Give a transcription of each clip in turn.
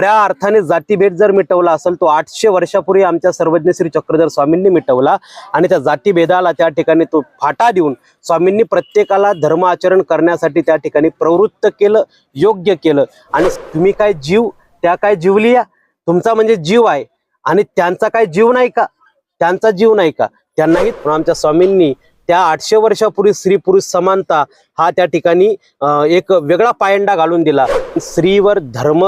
खऱ्या अर्थाने जातीभेद जर मिटवला असेल तो आठशे वर्षापूर्वी आमच्या सर्वज्ञ श्री चक्रधर स्वामींनी मिटवला. आणि त्या जातीभेदाला त्या ठिकाणी तो फाटा देऊन स्वामींनी प्रत्येकाला धर्म आचरण करण्यासाठी त्या ठिकाणी प्रवृत्त केलं योग्य केलं. आणि तुम्ही काय जीव त्या काय जीवलिया तुमचा म्हणजे जीव आहे. आणि त्यांचा काय जीव नाही का? त्यांचा जीव नाही का? त्यांनाही आमच्या स्वामींनी त्या आठशे वर्षापूर्वी स्त्री पुरुष समानता हा त्या ठिकाणी एक वेगळा पायंडा घालून दिला. स्त्रीवर धर्म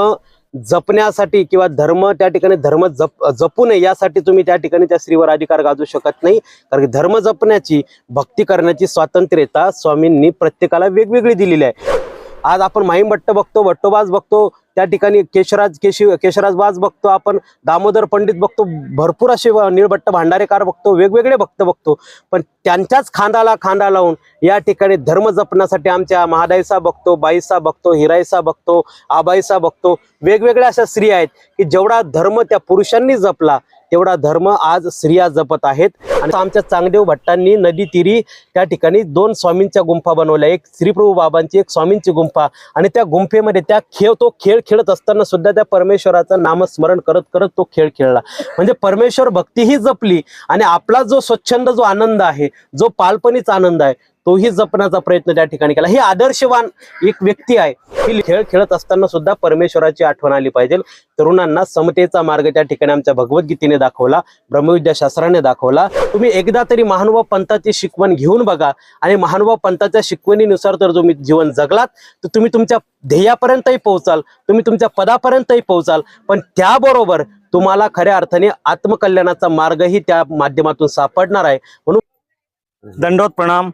जपण्यासाठी किंवा धर्म त्या ठिकाणी धर्म जप जपू नये यासाठी तुम्ही त्या ठिकाणी त्या स्त्रीवर अधिकार गाजू शकत नाही. कारण की धर्म जपण्याची भक्ती करण्याची स्वातंत्र्यता स्वामींनी प्रत्येकाला वेगवेगळी दिलेली आहे. आज आपण माहीमभट्ट बघतो भट्टोबाज बघतो त्या ठिकाणी केशराज केशी केशराजबाज बघतो आपण दामोदर पंडित बघतो भरपूर असे निळभट्ट भांडारेकार बघतो वेगवेगळे भक्त बघतो. पण त्यांच्याच खांदाला खांदा लावून या ठिकाणी धर्म जपण्यासाठी आमच्या महादाईसा बघतो बाईसा बघतो हिराईसा बघतो आबाईसा बघतो वेगवेगळ्या अशा स्त्रिया आहेत की जेवढा धर्म त्या पुरुषांनी जपला तेवढा धर्म आज स्त्रिया जपत आहेत. आणि आमच्या चांगदेव भट्टांनी नदी तिरी त्या ठिकाणी दोन स्वामींच्या गुंफा बनवल्या. एक श्रीप्रभू बाबांची एक स्वामींची गुंफा. आणि त्या गुंफेमध्ये त्या खेळ तो खेळ खेळत असताना सुद्धा त्या परमेश्वराचं नामस्मरण करत करत तो खेळ खेळला. म्हणजे परमेश्वर भक्तीही जपली. आणि आपला जो स्वच्छंद जो आनंद आहे जो पालपणीचा आनंद आहे तोही जपण्याचा प्रयत्न त्या ठिकाणी केला. ही आदर्शवान एक व्यक्ती आहे. ही खेळ खेळत असताना सुद्धा परमेश्वराची आठवण आली पाहिजे. तरुणांना समतेचा मार्ग त्या ठिकाणी आमच्या भगवद्गीतेने दाखवला ब्रह्मविद्या शास्त्राने दाखवला. तुम्ही एकदा तरी महानुभाव पंथाची शिकवण घेऊन बघा आणि महानुभाव पंथाच्या शिकवणीनुसार जर तुम्ही जीवन जगलात तर तुम्ही तुमच्या ध्येयापर्यंतही पोहोचाल तुम्ही तुमच्या पदापर्यंतही पोहोचाल. पण त्याबरोबर तुम्हाला खऱ्या अर्थाने आत्मकल्याणाचा मार्गही त्या माध्यमातून सापडणार आहे. म्हणून दंडोत प्रणाम.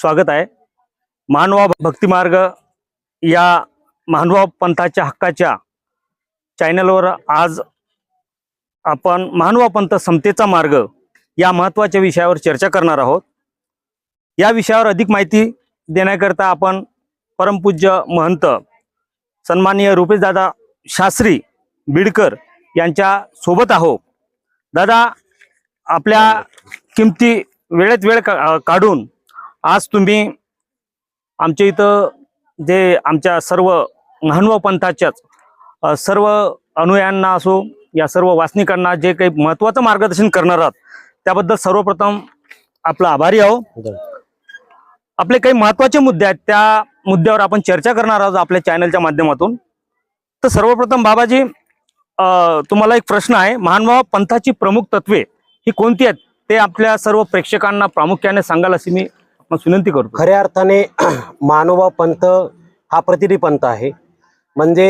स्वागत आहे. मानवा भक्तिमार्ग या मानवा पंथाच्या हक्काच्या चॅनलवर आज आपण मानवा पंथ समतेचा मार्ग या महत्त्वाच्या विषयावर चर्चा करणार आहोत. या विषयावर अधिक माहिती देण्याकरता आपण परमपूज्य महंत सन्माननीय रुपेशदादा शास्त्री बिडकर यांच्या सोबत आहोत. दादा आपल्या किमती वेळेत वेळ का- काढून आज तुम्ही आमच्या इथं जे आमच्या सर्व महानुभाव पंथाच्याच सर्व अनुयायांना असो या सर्व वासनिकांना जे काही महत्वाचं मार्गदर्शन करणार आहात त्याबद्दल सर्वप्रथम आपला आभारी आहो. आपले काही महत्त्वाचे मुद्दे आहेत त्या मुद्द्यावर आपण चर्चा करणार आहोत आपल्या चॅनलच्या माध्यमातून. तर सर्वप्रथम बाबाजी तुम्हाला एक प्रश्न आहे महानुभाव पंथाची प्रमुख तत्वे ही कोणती आहेत ते आपल्या सर्व प्रेक्षकांना प्रामुख्याने सांगाल अशी मी आपणास विनंती करतो. खऱ्या अर्थाने मानोबा पंथ हा प्रतिनिधी पंथ आहे. म्हणजे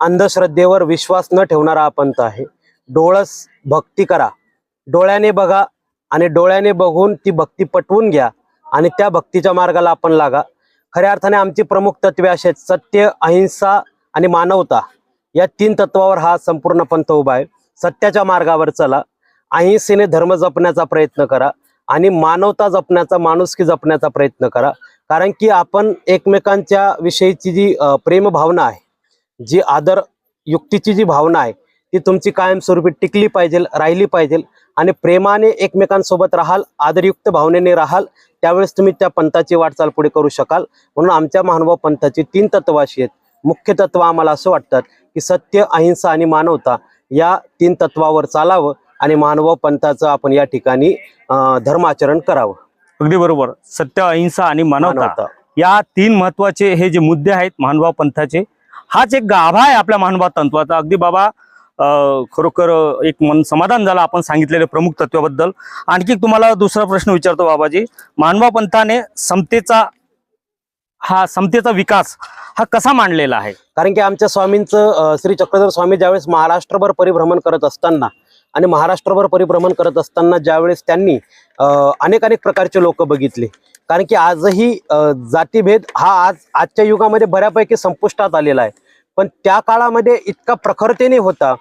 अंधश्रद्धेवर विश्वास न ठेवणारा हा पंथ आहे. डोळस भक्ती करा. डोळ्याने बघा आणि डोळ्याने बघून ती भक्ती पटवून घ्या आणि त्या भक्तीच्या मार्गाला आपण लागा. खऱ्या अर्थाने आमची प्रमुख तत्वे असे आहेत सत्य अहिंसा आणि मानवता. या तीन तत्वावर हा संपूर्ण पंथ उभा आहे. सत्याच्या मार्गावर चला. अहिंसेने धर्म जपण्याचा प्रयत्न करा. आणि मानवता जपण्याचा माणुसकी जपण्याचा प्रयत्न करा. कारण की आपण एकमेकांच्या विषयीची जी प्रेम भावना आहे जी आदर युक्तीची जी भावना आहे ती तुमची कायमस्वरूपी टिकली पाहिजे राहिली पाहिजे आणि प्रेमाने एकमेकांसोबत राहाल आदरयुक्त भावनेने राहाल त्यावेळेस तुम्ही त्या पंथाची वाटचाल पुढे करू शकाल. म्हणून आमच्या महानुभाव पंथाची तीन तत्व अशी आहेत. मुख्य तत्व आम्हाला असं वाटतात की सत्य अहिंसा आणि मानवता या तीन तत्वावर चालावं. आणि मानव पंथाचं आपण या ठिकाणी धर्माचरण करावं. अगदी बरोबर. सत्य अहिंसा आणि मानवता या तीन महत्त्वाचे हे जे मुद्दे आहेत महानुभाव पंथाचे हाच एक गाभा आहे आपल्या महानुभाव तत्वाचा. अगदी बाबा अं, खरोखर एक मन समाधान झालं आपण सांगितलेल्या प्रमुख तत्वाबद्दल. आणखी तुम्हाला दुसरा प्रश्न विचारतो बाबाजी. महानुभाव पंथाने समतेचा हा समतेचा विकास हा कसा मांडलेला आहे? कारण की आमच्या स्वामींचं श्री चक्रधर स्वामी ज्यावेळेस महाराष्ट्रभर परिभ्रमण करत असताना आणि महाराष्ट्रभर परिभ्रमण करत असताना ज्यावेळेस त्यांनी अनेक अनेक प्रकारचे लोक बघितले. कारण की आजही जातीभेद हा आज आजच्या युगामध्ये बऱ्यापैकी संपुष्टात आलेला आहे. पण त्या काळामध्ये इतका प्रखरतेने होता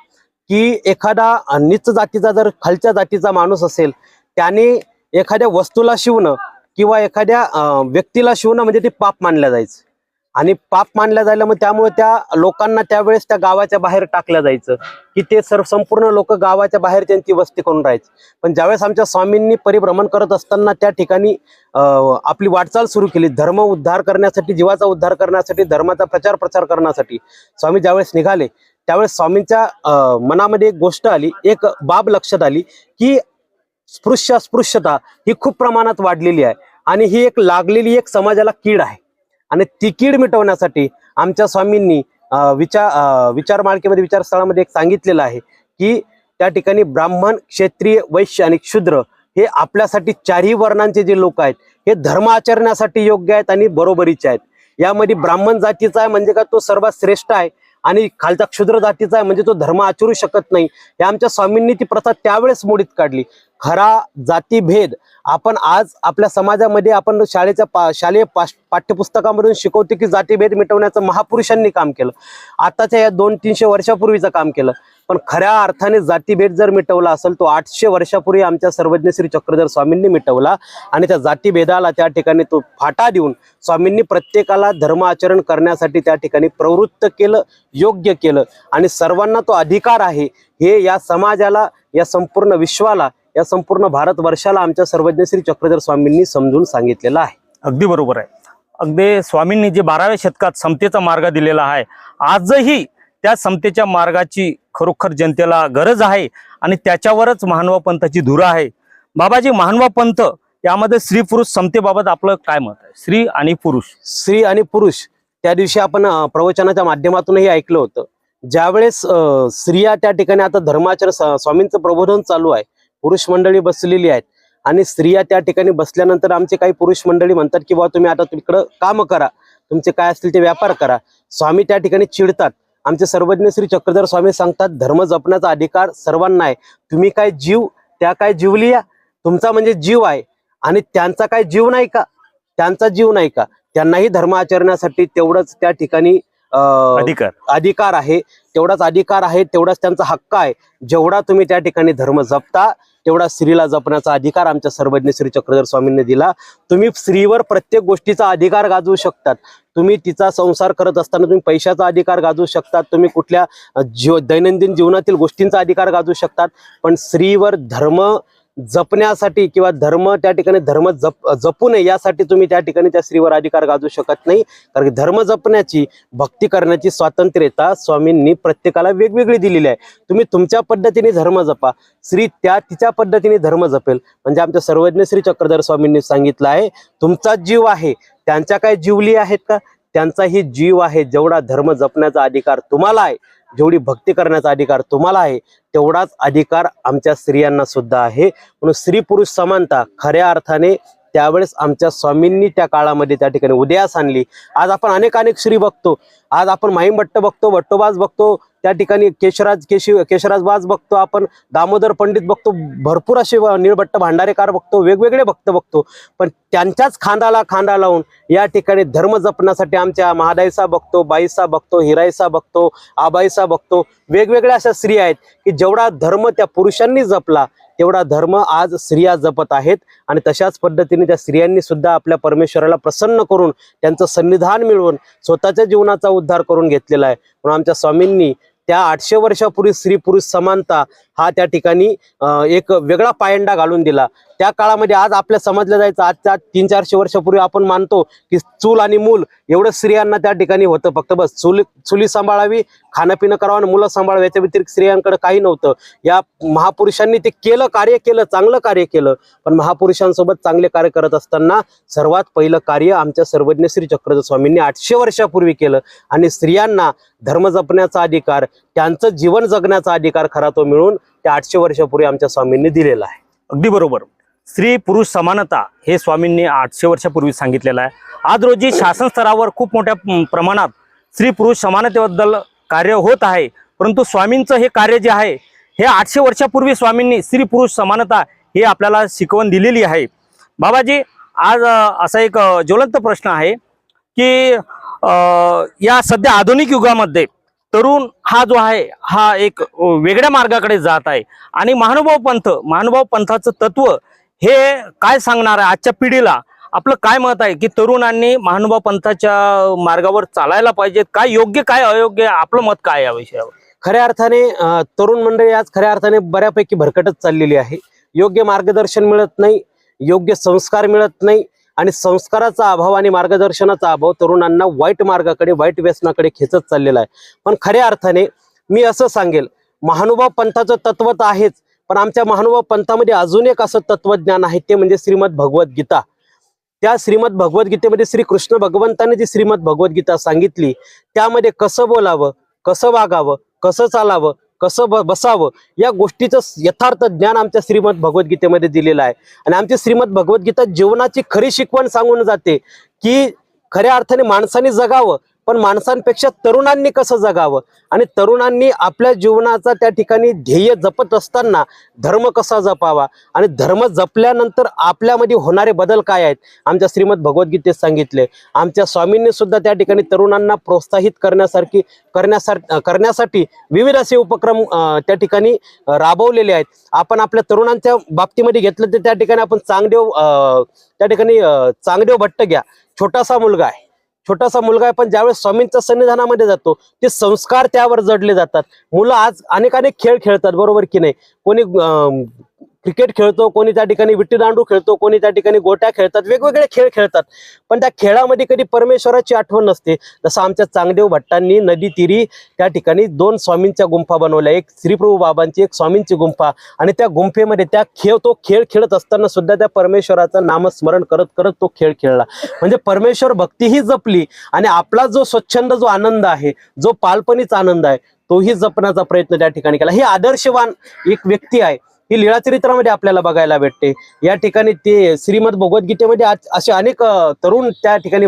की एखादा नीच जातीचा जर खालच्या जातीचा माणूस असेल त्याने एखाद्या वस्तूला शिवणं किंवा एखाद्या व्यक्तीला शिवणं म्हणजे ते पाप मानलं जायचं. आणि पाप मानल्या जायला मग त्यामुळे त्या लोकांना त्यावेळेस त्या गावाच्या बाहेर टाकल्या जायचं. की ते सर्व संपूर्ण लोक गावाच्या बाहेर त्यांची वस्ती करून राहायची. पण ज्यावेळेस आमच्या स्वामींनी परिभ्रमण करत असताना त्या ठिकाणी आपली वाटचाल सुरू केली. धर्म उद्धार करण्यासाठी जीवाचा उद्धार करण्यासाठी धर्माचा प्रचार प्रचार करण्यासाठी स्वामी ज्यावेळेस निघाले त्यावेळेस स्वामींच्या मनामध्ये एक गोष्ट आली एक बाब लक्षात आली की स्पृश्य अस्पृश्यता ही खूप प्रमाणात वाढलेली आहे. आणि ही एक लागलेली एक समाजाला कीड आहे. आणि ती कीड मिटवण्यासाठी आमच्या स्वामींनी विचार विचार मालिकेमध्ये विचारस्थळामध्ये एक सांगितलेलं आहे की त्या ठिकाणी ब्राह्मण क्षेत्रीय वैश्य आणि शूद्र हे आपल्यासाठी चारही वर्णांचे जे लोक आहेत हे धर्म आचरण्यासाठी योग्य आहेत आणि बरोबरीचे आहेत. यामध्ये ब्राह्मण जातीचा आहे म्हणजे का तो सर्वात श्रेष्ठ आहे. आणि खालचा क्षुद्र जातीचा आहे म्हणजे तो धर्म आचरू शकत नाही. हे आमच्या स्वामींनी ती प्रथा त्यावेळेस मोडीत काढली. खरा जातीभेद आपण आज आपल्या समाजामध्ये आपण शाळेच्या पा शालेय पाश- पाठ्यपुस्तकामधून शिकवतो की जातीभेद मिटवण्याचं महापुरुषांनी काम केलं. आताच्या या दोन तीनशे वर्षापूर्वीचं काम केलं. पण खऱ्या अर्थाने जातीभेद जर मिटवला असेल तो आठशे वर्षापूर्वी आमच्या सर्वज्ञ श्री चक्रधर स्वामींनी मिटवला आणि त्या जातीभेदाला त्या ठिकाणी तो फाटा देऊन स्वामींनी प्रत्येकाला धर्म आचरण करण्यासाठी त्या ठिकाणी प्रवृत्त केलं योग्य केलं आणि सर्वांना तो अधिकार आहे. हे या समाजाला या संपूर्ण विश्वाला या संपूर्ण भारतवर्षाला आमच्या सर्वज्ञ श्री चक्रधर स्वामींनी समजून सांगितलेलं आहे. अगदी बरोबर आहे. अगदी स्वामींनी जे बाराव्या शतकात समतेचा मार्ग दिलेला आहे आजही त्या समतेच्या मार्गाची खरोखर जनतेला गरज आहे आणि त्याच्यावरच महानुभाव पंथाची धुरा आहे. बाबाजी महानुभाव पंथ यामध्ये स्त्री पुरुष समतेबाबत आपलं काय मत आहे? स्त्री आणि पुरुष. स्त्री आणि पुरुष त्या दिवशी आपण प्रवचनाच्या माध्यमातूनही ऐकलं होतं. ज्यावेळेस स्त्रिया त्या ठिकाणी आता धर्माचर स्वामींचं प्रबोधन चालू आहे. पुरुष मंडळी बसलेली आहेत आणि स्त्रिया त्या ठिकाणी बसल्यानंतर आमचे काही पुरुष मंडळी म्हणतात की बाबा तुम्ही आता तिकडं काम करा. तुमचे काय असतील ते व्यापार करा. स्वामी त्या ठिकाणी चिडतात. आमचे सर्वज्ञ श्री चक्रधर स्वामी सांगतात धर्म जपण्याचा अधिकार सर्वांना आहे. तुम्ही काय जीव त्या काय जीवलिया तुमचा म्हणजे जीव आहे. आणि त्यांचा काय जीव नाही का? त्यांचा जीव नाही का? त्यांनाही धर्म आचरण्यासाठी तेवढंच त्या ठिकाणी अधिकार. अधिकार आहे. तेवढाच अधिकार आहे तेवढाच त्यांचा हक्क आहे. जेवढा तुम्ही त्या ठिकाणी धर्म जपता तेवढा स्त्रीला जपण्याचा अधिकार आमच्या सर्वज्ञ श्री चक्रधर स्वामींनी दिला. तुम्ही स्त्रीवर प्रत्येक गोष्टीचा अधिकार गाजवू शकतात. तुम्ही तिचा संसार करत असताना तुम्ही पैशाचा अधिकार गाजू शकतात. तुम्ही कुठल्या जीव दैनंदिन जीवनातील गोष्टींचा अधिकार गाजू शकतात. पण स्त्रीवर धर्म जपण्यासाठी किंवा धर्म त्या ठिकाणी धर्म जप जपू नये यासाठी तुम्ही त्या ठिकाणी त्या स्त्रीवर अधिकार गाजू शकत नाही. कारण की धर्म जपण्याची भक्ती करण्याची स्वातंत्र्यता स्वामींनी प्रत्येकाला वेगवेगळी दिलेली आहे. तुम्ही तुमच्या पद्धतीने धर्म जपा. स्त्री त्या तिच्या पद्धतीने धर्म जपेल. म्हणजे आमच्या सर्वज्ञ श्री चक्रधर स्वामींनी सांगितलं आहे तुमचा जीव आहे त्यांच्या काय जीवली आहेत का? त्यांचाही जीव आहे. जेवढा धर्म जपण्याचा अधिकार तुम्हाला आहे जेवढी भक्ती करण्याचा अधिकार तुम्हाला आहे तेवढाच अधिकार आमच्या स्त्रियांना सुद्धा आहे. म्हणून स्त्री पुरुष समानता खऱ्या अर्थाने त्यावेळेस आमच्या स्वामींनी त्या काळामध्ये त्या ठिकाणी उदयास आणली. आज आपण अनेक अनेक श्री बघतो आज आपण माहीमभट्ट बघतो भट्टोबाज बघतो त्या ठिकाणी केशराज केशी केशराजबाज बघतो आपण दामोदर पंडित बघतो भरपूर असे निळभट्ट भांडारेकार बघतो वेगवेगळे भक्त बघतो पण त्यांच्याच खांदाला खांदा लावून या ठिकाणी धर्म जपण्यासाठी आमच्या महादाईसा बघतो बाईसा बघतो हिराईसा बघतो आबाईसा बघतो वेगवेगळ्या अशा स्त्री आहेत की जेवढा धर्म त्या पुरुषांनी जपला तेवढा धर्म आज स्त्रिया जपत आहेत. आणि तशाच पद्धतीने त्या स्त्रियांनी सुद्धा आपल्या परमेश्वराला प्रसन्न करून त्यांचं सन्निधान मिळवून स्वतःच्या जीवनाचा उद्धार करून घेतलेला आहे. म्हणून आमच्या स्वामींनी त्या आठशे वर्षापूर्वी स्त्री पुरुष समानता हा त्या ठिकाणी एक वेगळा पायंडा घालून दिला. त्या काळामध्ये आज आपल्या समजलं जायचं आजच्या तीन चारशे वर्षापूर्वी आपण मानतो की चूल आणि मूल एवढं स्त्रियांना त्या ठिकाणी होतं. फक्त बस चूल चुली सांभाळावी खाणं पिणं करावं आणि मुलं सांभाळावं याच्या व्यतिरिक्त स्त्रियांकडे काही नव्हतं. या महापुरुषांनी ते केलं कार्य केलं चांगलं कार्य केलं. पण महापुरुषांसोबत चांगले कार्य करत असताना सर्वात पहिलं कार्य आमच्या सर्वज्ञ श्री चक्रधर स्वामींनी आठशे वर्षापूर्वी केलं. आणि स्त्रियांना धर्म जपण्याचा अधिकार त्यांचं जीवन जगण्याचा अधिकार खरा तो मिळून त्या आठशे वर्षापूर्वी आमच्या स्वामींनी दिलेला आहे. अगदी बरोबर. स्त्री पुरुष समानता हे स्वामींनी आठशे वर्षापूर्वी सांगितलेलं आहे. आज रोजी शासन स्तरावर खूप मोठ्या प्रमाणात स्त्री पुरुष समानतेबद्दल कार्य होत आहे. परंतु स्वामींचं हे कार्य जे आहे हे आठशे वर्षापूर्वी स्वामींनी स्त्री पुरुष समानता ही आपल्याला शिकवण दिलेली आहे. बाबाजी आज असा एक ज्वलंत प्रश्न आहे की या सध्या आधुनिक युगामध्ये तरुण हा जो आहे हा एक वेगळ्या मार्गाकडे जात आहे. आणि महानुभाव पंथ महानुभाव पंथाचं तत्व हे काय सांगणार आहे आजच्या पिढीला? आपलं काय मत आहे की तरुणांनी महानुभाव पंथाच्या मार्गावर चालायला पाहिजेत? काय योग्य काय अयोग्य? आपलं मत काय या विषयावर? खऱ्या अर्थाने तरुण मंडळी आज खऱ्या अर्थाने बऱ्यापैकी भरकटच चाललेली आहे. योग्य मार्गदर्शन मिळत नाही योग्य संस्कार मिळत नाही आणि संस्काराचा अभाव आणि मार्गदर्शनाचा अभाव तरुणांना वाईट मार्गाकडे वाईट व्यसनाकडे खेचत चाललेला आहे. पण खऱ्या अर्थाने मी असं सांगेल महानुभाव पंथाचं तत्व तर आहेच पण आमच्या महानुभाव पंथामध्ये अजून एक असं तत्वज्ञान आहे ते म्हणजे श्रीमद भगवद्गीता त्या श्रीमद भगवद्गीतेमध्ये श्री कृष्ण भगवंताने जी श्रीमद भगवद्गीता सांगितली त्यामध्ये कसं बोलावं कसं वागावं कसं चालावं कसं ब बसावं या गोष्टीचं यथार्थ ज्ञान आमच्या श्रीमद भगवद्गीतेमध्ये दिलेलं आहे. आणि आमची श्रीमद भगवद्गीता जीवनाची खरी शिकवण सांगून जाते की खऱ्या अर्थाने माणसाने जगावं पण माणसांपेक्षा तरुणांनी कसं जगावं? आणि तरुणांनी आपल्या जीवनाचा त्या ठिकाणी ध्येय जपत असताना धर्म कसा जपावा? आणि धर्म जपल्यानंतर आपल्यामध्ये होणारे बदल काय आहेत? आमच्या श्रीमद भगवद्गीतेत सांगितले. आमच्या स्वामींनी सुद्धा त्या ठिकाणी तरुणांना प्रोत्साहित करण्यासारखी करण्यासार करण्यासाठी विविध असे उपक्रम त्या ठिकाणी राबवलेले आहेत. आपण आपल्या तरुणांच्या बाबतीमध्ये घेतलं तर त्या ठिकाणी आपण चांगदेव त्या ठिकाणी चांगदेव भट्ट घ्या. छोटासा मुलगा आहे. छोटासा मुलगा आहे पण ज्यावेळेस स्वामींच्या सन्निधानामध्ये जातो ते संस्कार त्यावर जडले जातात. मुलं आज अनेक अनेक खेळ खेळतात बरोबर की नाही? कोणी क्रिकेट खेळतो कोणी त्या ठिकाणी विट्टी दांडू खेळतो कोणी त्या ठिकाणी गोट्या खेळतात वेगवेगळे खेळ खेळतात. पण त्या खेळामध्ये कधी परमेश्वराची आठवण नसते. जसं आमच्या चांगदेव भट्टांनी नदी तिरी त्या ठिकाणी दोन स्वामींच्या गुंफा बनवल्या. एक श्रीप्रभू बाबांची एक स्वामींची गुंफा. आणि त्या गुंफेमध्ये त्या खेळ तो खेळ खेळत असताना सुद्धा त्या परमेश्वराचं नामस्मरण करत करत तो खेळ खेळला. म्हणजे परमेश्वर भक्तीही जपली आणि आपला जो स्वच्छंद जो आनंद आहे जो पालपणीचा आनंद आहे तोही जपण्याचा प्रयत्न त्या ठिकाणी केला. हे आदर्शवान एक व्यक्ती आहे. ही लीळाचरित्रामध्ये आपल्याला बघायला भेटते. या ठिकाणी ते श्रीमद भगवद्गीतेमध्ये असे अनेक तरुण त्या ठिकाणी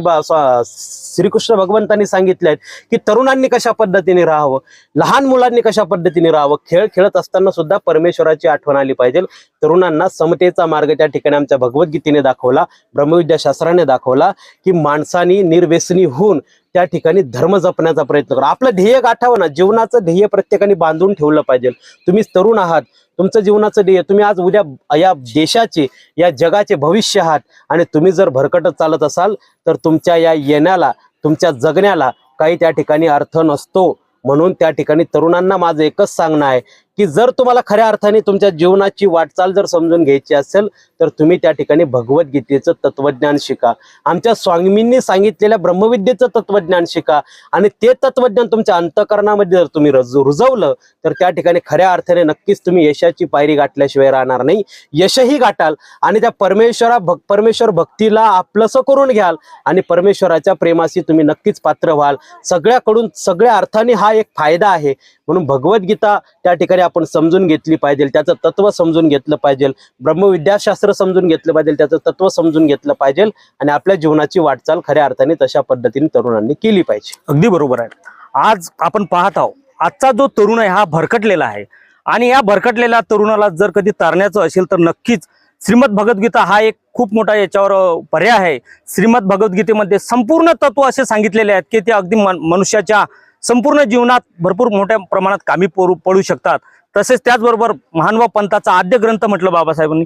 श्रीकृष्ण भगवंतांनी सांगितले आहेत की तरुणांनी कशा पद्धतीने राहावं? लहान मुलांनी कशा पद्धतीने राहावं? खेळ खेळत असताना सुद्धा परमेश्वराची आठवण आली पाहिजे. तरुणांना समतेचा मार्ग त्या ठिकाणी आमच्या भगवद्गीतेने दाखवला ब्रह्मविद्या शास्त्राने दाखवला की माणसानी निर्व्यसनी होऊन त्या ठिकाणी धर्म जपण्याचा प्रयत्न करा. आपलं ध्येय गाठावं ना. जीवनाचं ध्येय प्रत्येकाने बांधून ठेवलं पाहिजे. तुम्ही तरुण आहात. तुमचं जीवनाचं ध्येय. तुम्ही आज उद्या या देशाचे या जगाचे भविष्य आहात आणि तुम्ही जर भरकटत चालत असाल तर तुमच्या या येण्याला तुमच्या जगण्याला काही त्या ठिकाणी अर्थ नसतो. म्हणून त्या ठिकाणी तरुणांना माझं एकच सांगणं आहे की जर तुम्हाला खऱ्या अर्थाने तुमच्या जीवनाची वाटचाल जर समजून घ्यायची असेल तर तुम्ही त्या ठिकाणी भगवद्गीतेचं तत्वज्ञान शिका. आमच्या स्वामींनी सांगितलेल्या ब्रह्मविद्येचं तत्वज्ञान शिका. आणि ते तत्वज्ञान तुमच्या अंतकरणामध्ये जर तुम्ही रज रुजवलं तर त्या ठिकाणी खऱ्या अर्थाने नक्कीच तुम्ही यशाची पायरी गाठल्याशिवाय राहणार नाही. यशही गाठाल आणि त्या परमेश्वरा भक परमेश्वर भक्तीला आपलंसं करून घ्याल आणि परमेश्वराच्या प्रेमाशी तुम्ही नक्कीच पात्र व्हाल. सगळ्याकडून सगळ्या अर्थाने हा एक फायदा आहे म्हणून भगवद्गीता त्या ठिकाणी आपण समजून घेतली पाहिजे त्याचं तत्व समजून घेतलं पाहिजे ब्रह्मविद्याशास्त्र समजून घेतलं पाहिजे त्याचं तत्व समजून घेतलं पाहिजे आणि आपल्या जीवनाची वाटचाल खऱ्या अर्थाने तशा पद्धतीने तरुणांनी केली पाहिजे. अगदी बरोबर आहे. आज आपण पाहत आहोत आजचा जो तरुण आहे हा भरकटलेला आहे आणि या भरकटलेल्या तरुणाला जर कधी तारण्याचं असेल तर नक्कीच श्रीमद भगवद्गीता हा एक खूप मोठा याच्यावर पर्याय आहे. श्रीमद भगवद्गीतेमध्ये संपूर्ण तत्व असे सांगितलेले आहेत की ते अगदी मन- मनुष्याच्या संपूर्ण जीवनात भरपूर मोठ्या प्रमाणात कामी पडू पडू शकतात. तसेच त्याचबरोबर महानुभाव पंथाचा आद्य ग्रंथ म्हटलं बाबासाहेबांनी.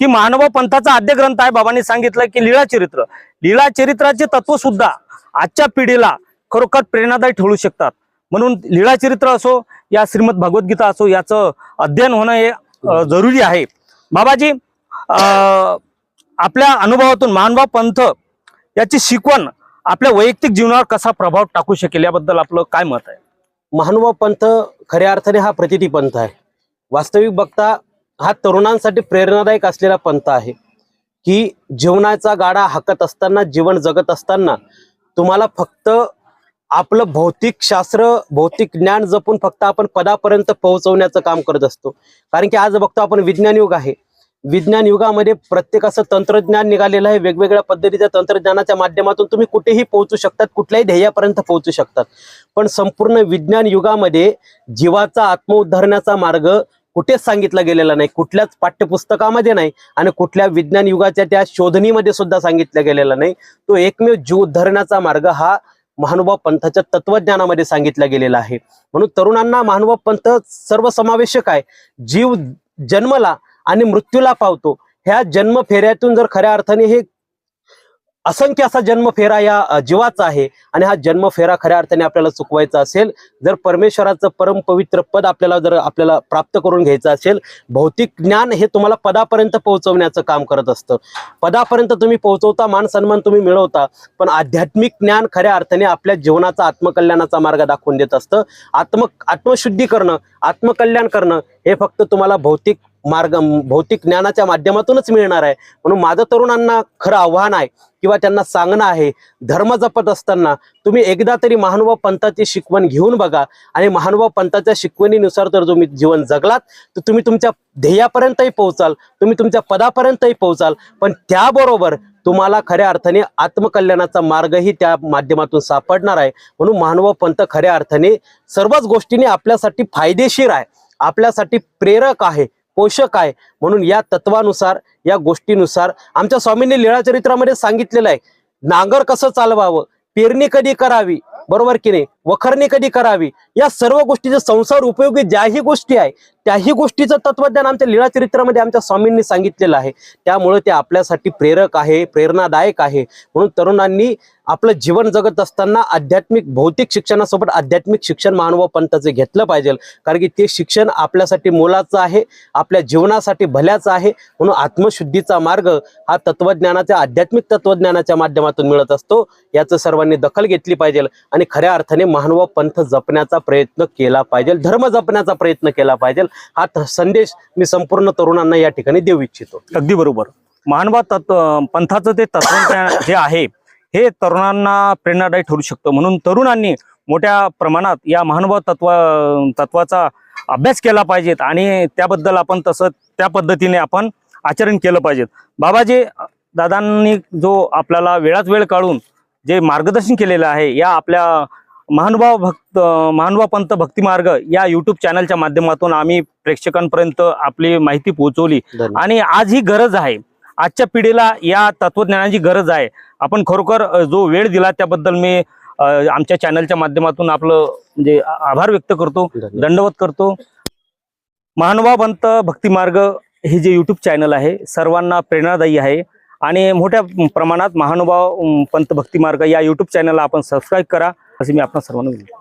की महानुभाव पंथाचा आद्य ग्रंथ आहे बाबांनी सांगितलं की लीळाचरित्र लीळाचरित्राचे तत्व सुद्धा आजच्या पिढीला खरोखर प्रेरणादायी ठरू शकतात. म्हणून लीळाचरित्र असो या श्रीमद भगवद्गीता असो याचं अध्ययन होणं हे जरुरी आहे. बाबाजी आपल्या अनुभवातून महानुभाव पंथ याची शिकवण आपल्या वैयक्तिक जीवनावर कसा प्रभाव टाकू शकेल याबद्दल आपलं काय मत आहे? महानुभाव पंथ खऱ्या अर्थाने हा प्रतिती पंथ आहे. वास्तविक बघता हा तरुणांसाठी प्रेरणादायक असलेला पंथ आहे की जीवनाचा गाडा हाकत असताना जीवन जगत असताना तुम्हाला फक्त आपलं भौतिक शास्त्र भौतिक ज्ञान जपून फक्त आपण पदापर्यंत पोहोचवण्याचं काम करत असतो. कारण की आज बघतो आपण विज्ञान युग आहे. विज्ञान युगामध्ये प्रत्येकाचं तंत्रज्ञान निघालेलं आहे. वेगवेगळ्या पद्धतीच्या तंत्रज्ञानाच्या माध्यमातून तुम्ही कुठेही पोहोचू शकतात कुठल्याही ध्येयापर्यंत पोहोचू शकतात. पण संपूर्ण विज्ञान युगामध्ये जीवाचा आत्मउद्धारण्याचा मार्ग कुठेच सांगितला गेलेला नाही. कुठल्याच पाठ्यपुस्तकामध्ये नाही आणि कुठल्या विज्ञान युगाच्या त्या शोधणीमध्ये सुद्धा सांगितलं गेलेला नाही. तो एकमेव जीव उद्धरण्याचा मार्ग हा महानुभाव पंथाच्या तत्वज्ञानामध्ये सांगितला गेलेला आहे. म्हणून तरुणांना महानुभाव पंथ सर्वसमावेशक आहे. जीव जन्मला आणि मृत्यूला पावतो. ह्या जन्म फेऱ्यातून जर खऱ्या अर्थाने हे असंख्य असा जन्मफेरा या जीवाचा आहे आणि हा जन्मफेरा खऱ्या अर्थाने आपल्याला चुकवायचा असेल जर परमेश्वराचं परम पवित्र पद आपल्याला जर आपल्याला प्राप्त करून घ्यायचं असेल भौतिक ज्ञान हे तुम्हाला पदापर्यंत पोहोचवण्याचं काम करत असतं. पदापर्यंत तुम्ही पोहोचवता मान सन्मान तुम्ही मिळवता पण आध्यात्मिक ज्ञान खऱ्या अर्थाने आपल्या जीवनाचा आत्मकल्याणाचा मार्ग दाखवून देत असतं. आत्म आत्मशुद्धी करणं आत्मकल्याण करणं हे फक्त तुम्हाला भौतिक मार्ग भौतिक ज्ञानाच्या माध्यमातूनच मिळणार आहे. म्हणून माझं तरुणांना खरं आव्हान आहे किंवा त्यांना सांगणं आहे धर्म जपत असताना तुम्ही एकदा तरी महानुभाव पंथाची शिकवण घेऊन बघा आणि महानुभाव पंथाच्या शिकवणीनुसार जर तुम्ही जीवन जगलात तर तुम्ही तुमच्या ध्येयापर्यंतही पोहोचाल तुम्ही तुमच्या पदापर्यंतही पोहोचाल. पण त्याबरोबर तुम्हाला खऱ्या अर्थाने आत्मकल्याणाचा मार्गही त्या माध्यमातून सापडणार आहे. म्हणून मानव पंथ खऱ्या अर्थाने सर्वच गोष्टीने आपल्यासाठी फायदेशीर आहे. आपल्यासाठी प्रेरक आहे पोषक आहे. म्हणून या तत्वानुसार या गोष्टीनुसार आमच्या स्वामींनी लीळाचरित्रामध्ये सांगितलेलं आहे. नांगर कसं चालवावं? पेरणी कधी करावी? बरोबर की नाही? वखरणी कधी करावी? या सर्व गोष्टीचे संसार उपयोगी ज्याही गोष्टी आहे त्याही गोष्टीचं तत्वज्ञान आमच्या लीळाचरित्रामध्ये आमच्या स्वामींनी सांगितलेलं आहे. त्यामुळे ते आपल्यासाठी प्रेरक आहे प्रेरणादायक आहे. म्हणून तरुणांनी आपलं जीवन जगत असताना आध्यात्मिक भौतिक शिक्षणासोबत आध्यात्मिक शिक्षण मानव पंथाचं घेतलं पाहिजे. कारण की ते शिक्षण आपल्यासाठी मोलाचं आहे आपल्या जीवनासाठी भल्याचं आहे म्हणून आत्मशुद्धीचा मार्ग हा तत्वज्ञानाच्या आध्यात्मिक तत्वज्ञानाच्या माध्यमातून मिळत असतो. याचं सर्वांनी दखल घेतली पाहिजे आणि खऱ्या अर्थाने मानव पंथ जपण्याचा प्रयत्न केला पाहिजे. धर्म जपण्याचा प्रयत्न केला पाहिजे. हा त- संदेश मी संपूर्ण तरुणांना या ठिकाणी देऊ इच्छितो. अगदी बरोबर. मानवा तत्व पंथाचं ते तत्वज्ञान जे आहे हे तरुणांना प्रेरणादायी ठरू शकतं. म्हणून तरुणांनी मोठ्या प्रमाणात या महानुभाव तत्व तत्वाचा अभ्यास केला पाहिजेत आणि त्याबद्दल आपण तसं त्या पद्धतीने आपण आचरण केलं पाहिजे बाबाजी दादांनी जो आपल्याला वेळात वेळ काढून जे मार्गदर्शन केलेलं आहे या आपल्या महानुभाव भक्त महानुभाव पंत भक्ती मार्ग या युट्यूब चॅनलच्या माध्यमातून आम्ही प्रेक्षकांपर्यंत आपली माहिती पोहोचवली. आणि आज ही गरज आहे आजच्या पिढीला या तत्वज्ञानाची गरज आहे. आपण खरोखर जो वेळ दिला त्याबद्दल मी आमच्या चॅनलच्या माध्यमातून आपलं म्हणजे आभार व्यक्त करतो. दंडवत करतो. महानुभाव पंत भक्ती मार्ग हे जे युट्यूब चॅनल आहे सर्वांना प्रेरणादायी आहे. आणि मोठ्या प्रमाणात महानुभाव पंत भक्ती मार्ग या युट्यूब चॅनलला आपण सबस्क्राईब करा. असं मी आपण सर्वांना विनंती